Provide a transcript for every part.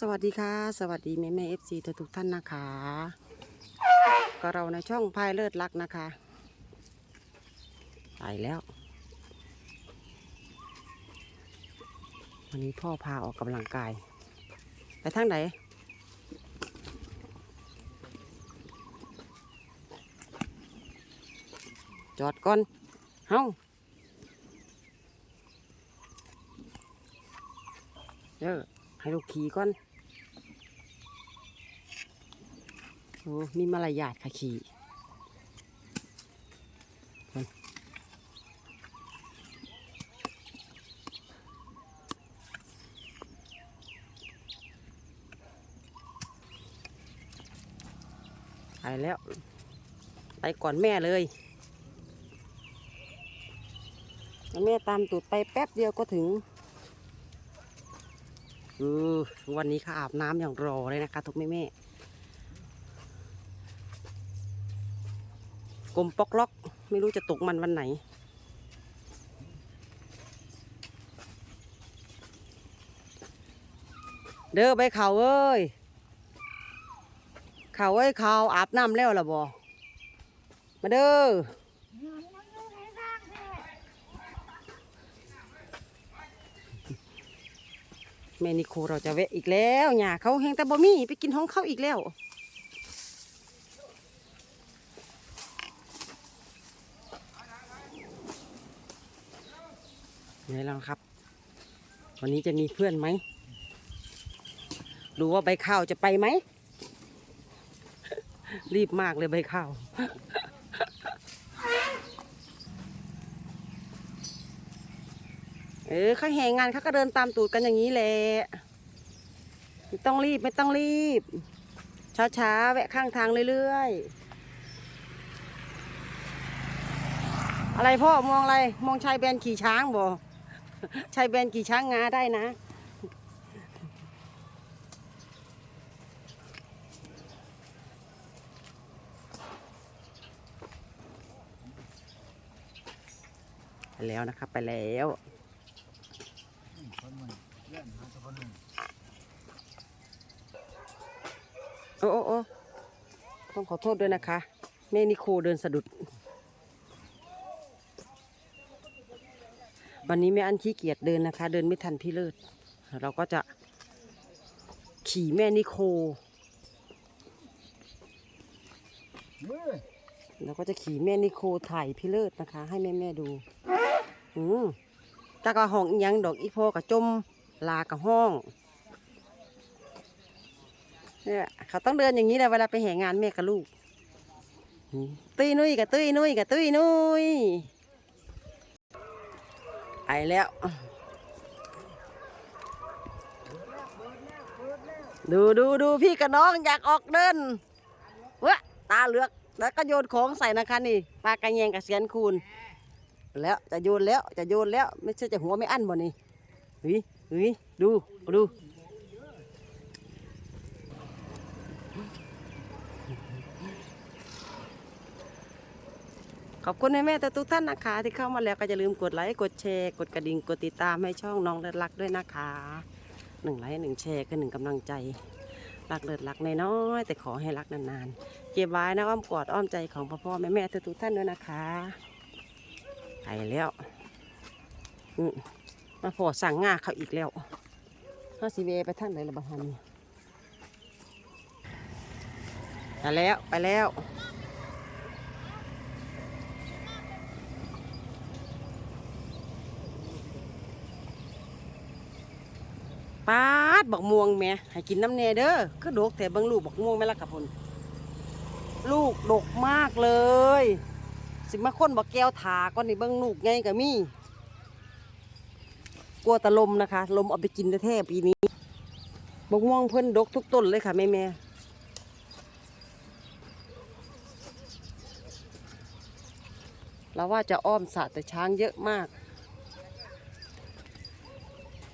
สวัสดีค่ะ สวัสดีแม่แม่เอฟซีทุกท่านนะคะ ก็เราในช่องพายเลิศรักนะคะไปแล้ว วันนี้พ่อพาออกกำลังกาย ไปทางไหนจอดก่อนเฮ้าเด้อให้ลูกขี่ก่อน โอ้มีมารยาทค่ะขี่ก่อนไปแล้ว ไปก่อนแม่เลยแม่ตามตูดไปแป๊บเดียวก็ถึงเออวันนี้ข้าอาบน้ำอย่างรอเลยนะคะทุกแม่แม่ กลมปอกล็อก ไม่รู้จะตกมันวันไหน เด้อไปเขาเอ้ยเขาเอ้ยเขาอาบน้ำแล้วล่ะบอมาเด้อแม่นิโคเราจะแวะอีกแล้วหย่าเขาแหงแต่บ่มีไปกินห้องเขาอีกแล้ว นี่แล้วครับ วันนี้จะมีเพื่อนไหม ดูว่าใบข้าวจะไปไหม รีบมากเลยใบข้าวเออเขาแหงงานเขาก็เดินตามตูดกันอย่างนี้แหละไม่ต้องรีบไม่ต้องรีบ ช้าๆ แวะข้างทางเรื่อยๆ อะไรพ่อมองอะไร มองชายแบนขี่ช้างบ่ ชายแบนขี่ช้างงาได้นะ ไปแล้วนะครับไปแล้วเอนหาสักคนหนึ่งโอ้โอ้โอ้ต้องขอโทษด้วยนะคะ แม่นิโคเดินสะดุด วันนี้แม่อันขี้เกียจเดินนะคะ เดินไม่ทันพี่เลิศ เราก็จะขี่แม่นิโคเราก็จะขี่แม่นิโคถ่ายพี่เลิศนะคะ ให้แม่แม่ดูอืมตากะห้องอยังดอกอีโพกับจมลากับห้องเนี่ยเขาต้องเดินอย่างนี้แหละเวลาไปแห่งานแม่กับลูก ตุ้ยนุ้ยกับตุ้ยนุ้ยกับตุ้ยนุ้ย ไปแล้ว ดูดูดูพี่กับน้องอยากออกเดินเว้ยตาเหลือก แล้วก็โยนของใส่นะคะนี่ปลากระแยงกับเสียนคูณแล้วจะโยนแล้วจะโยนแล้ว ไม่ใช่จะหัวไม่อั้นบ่นี่เฮ้ยเฮ้ยดูดู ขอบคุณแม่ๆทุกท่านนะคะ ที่เข้ามาแล้วก็อย่าลืมกดไลค์กดแชร์กดกระดิ่งกดติดตามให้ช่องน้องเลิศรักด้วยนะคะหนึ่งไลค์หนึ่งแชร์คือหนึ่งกำลังใจรักเลิศรักน้อยแต่ขอให้รักนานๆเก็บไว้นะอ้อมกอดอ้อมใจของพ่อพ่อแม่แม่ทุกท่านด้วยนะคะไปแล้วอืมมาพอสั่งงาเขาอีกแล้วเขาสิเวไปท่างไหนละบ้านนี่ไปแล้วไปแล้ว ปาดบักม่วงแม่ให้กินน้ำแน่เด้อคือดกแต่บางลูกบักม่วงแม่ละกับพนลูกดกมากเลย สิมาค้นบักแก้วถาก่อนนี่บางลูกไงก็มีกลัวตะลมนะคะ ลมเอาไปกินแท้ๆปีนี้บักม่วงเพิ่นดกทุกต้นเลยค่ะแม่แม่เราว่าจะอ้อมสระแต่ช้างเยอะมาก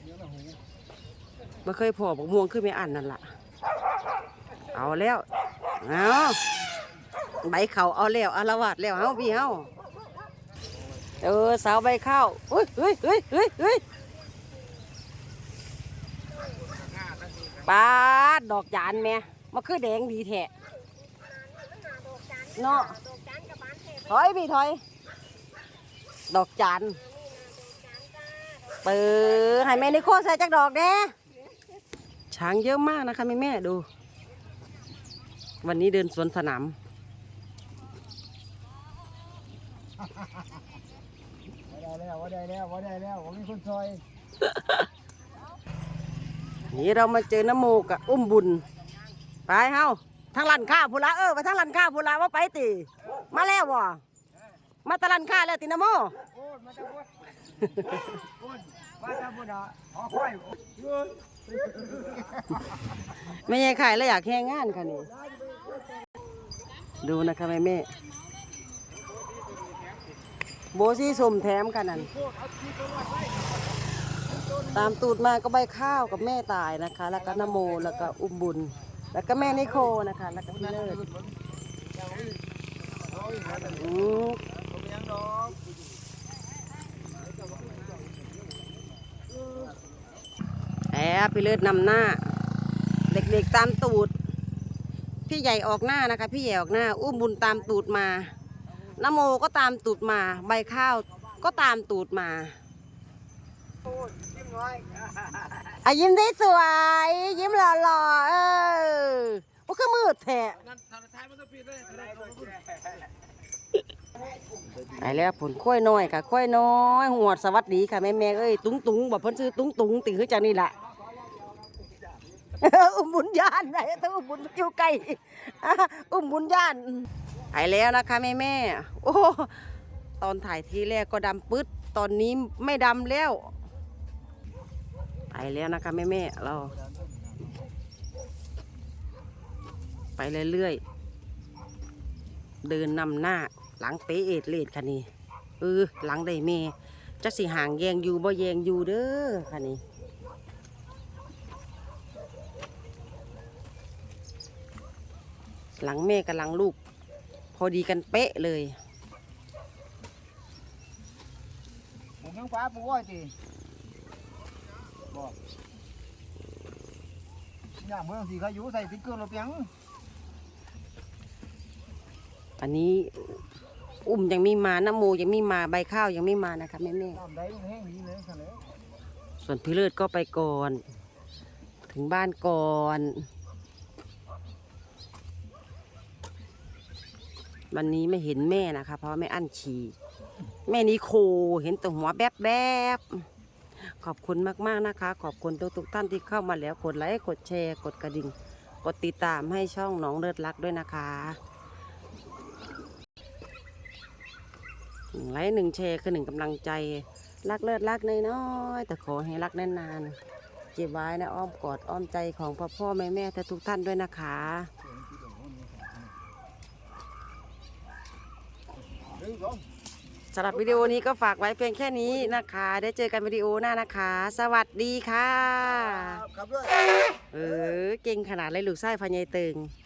เดี๋ยวละหู ไม่เคยพอบอกม่วงขึ้นไม่อ่านนั่นละเอาแล้วเอาใบเขาเอาแล้วอารวาดแล้วเฮาพี่เฮาเออสาวใบข้าวเฮ้ยเฮ้ยเฮ้ยเฮ้ยเฮ้ยปาดดอกจานแม่มาคือแดงดีแท้เนาะถอยพี่ถอย ดอกจานเปิดให้แม่นิโคใส่จักดอกแน่ ช้างเยอะมากนะคะแม่แม่ๆดู วันนี้เดินสวนสนามว่าได้แล้วว่าได้แล้วว่าได้แล้วว่ามีคนซอย นี่เรามาเจอน้ำโมกับอุ้มบุญ ไปเฮาทางลันค้าพูละเออไปทางลันค้าพูละว่าไปติมาแล้วบ่มาตะลันค้าแล้วติน้ำโมโอ้ยมาจากบุญโอ้ยมาจากบุญอะขอค่อยเยอะไม่ใช่ขายแล้วอยากแข่งงานค่ะนี่ ดูนะคะแม่แม่โบซี่สมแถมกันนั่นตามตูดมาก็ใบข้าวกับแม่ตายนะคะ แล้วก็นโมแล้วก็อุ้มบุญ แล้วก็แม่นิโคนะคะ แล้วก็พี่เลิศอืม ผมยังดอก แอบ พี่เลิศนำหน้า เด็กๆตามตูด พี่ใหญ่ออกหน้านะคะ พี่ใหญ่ออกหน้า อุ้มบุญตามตูดมานโมก็ตามตูดมา ใบข้าวก็ตามตูดมาอ้ยยิ้มน้อยอะยิ้มได้สวย ยิ้มหล่อๆเออโอ้คือมืดแท้นั่นทางท้ายมันต้องปิดเลยทางท้ายมันต้องปิดไปแล้วผลค่อยน้อยค่ะค่อยน้อย หวดสวัสดีค่ะแม่แม่เอ้ย ตุ้งตุงบอกเพิ่นซื้อตุ้งตุงติคือจากนี่แหละ อุ้มบุญญาณไหนถ้าอุ้มบุญอยู่ใกล้อะอุ้มบุญญาณไปแล้วนะคะแม่แม่โอ้ตอนถ่ายทีแรกก็ดำปึ๊ดตอนนี้ไม่ดำแล้วไปแล้วนะคะแม่แม่เรา ไปเรื่อยๆเดินนำหน้าหลังเป๊ะเอ็ดเลดค่ะนี่เออหลังได้เมจะสิห่างแยงอยู่บ่แยงอยู่เด้อค่ะนี่ หลังแม่กับหลังลูก พอดีกันเป๊ะเลยผมยังฟ้าปูอ้อยตีบอกอย่าเมื่อสีเขาอยู่ใส่ติ๊กเกอร์เราเปียงอันนี้อุ้มยังไม่มาน้ำโมยังไม่มาใบข้าวยังไม่มานะคะแม่แม่น้ำได้แห้งดีเลยค่ะเลยๆส่วนพี่เลิศก็ไปก่อน ถึงบ้านก่อน วันนี้ไม่เห็นแม่นะคะ เพราะแม่อั้นฉี่แม่นิโคเห็นแต่หัวแบบแบบขอบคุณมากๆนะคะ ขอบคุณทุกๆท่านที่เข้ามาแล้วกดไลค์กดแชร์กดกระดิ่ง กดติดตามให้ช่องน้องเลิศรักด้วยนะคะหนึ่งไลค์หนึ่งแชร์คือหนึ่งกำลังใจ รักเลิศรักน้อยๆแต่ขอให้รักนานๆเก็บไว้ในอ้อมกอดอ้อมใจของพ่อพ่อแม่แม่ทุกท่านด้วยนะคะ หนึ่ง สองสำหรับวิดีโอนี้ก็ฝากไว้เพียงแค่นี้นะคะ ได้เจอกันวิดีโอหน้านะคะ สวัสดีค่ะ ครับด้วย เออ เก่งขนาดเลยลูกไส้พญายเติงค